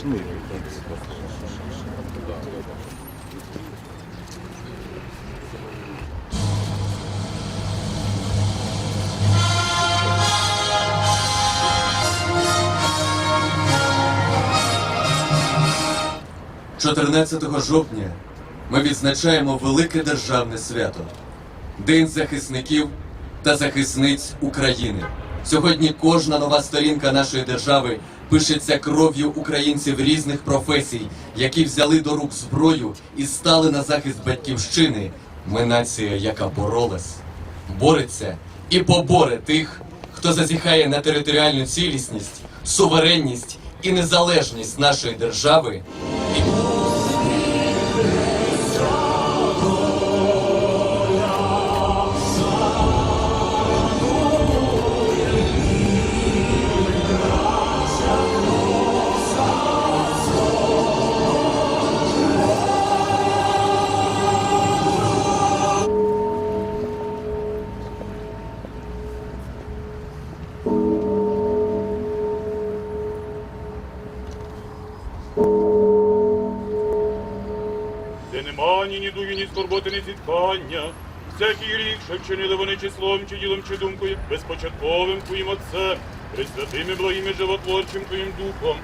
смішний. 14 жовтня ми відзначаємо велике державне свято День захисників та захисниць України. Сьогодні кожна нова сторінка нашої держави пишеться кров'ю українців різних професій, які взяли до рук зброю і стали на захист батьківщини. Ми нація, яка боролась, бореться і поборе тих, хто зазіхає на територіальну цілісність, суверенність і незалежність нашої держави. І де нема ні дую, ні скорботи, ні зіткання. Всякий рік, що вчинили вони числом, чи ділом, чи думкою, безпочатковим твоїм Отцем, присвятим і благим і животворчим твоїм духом.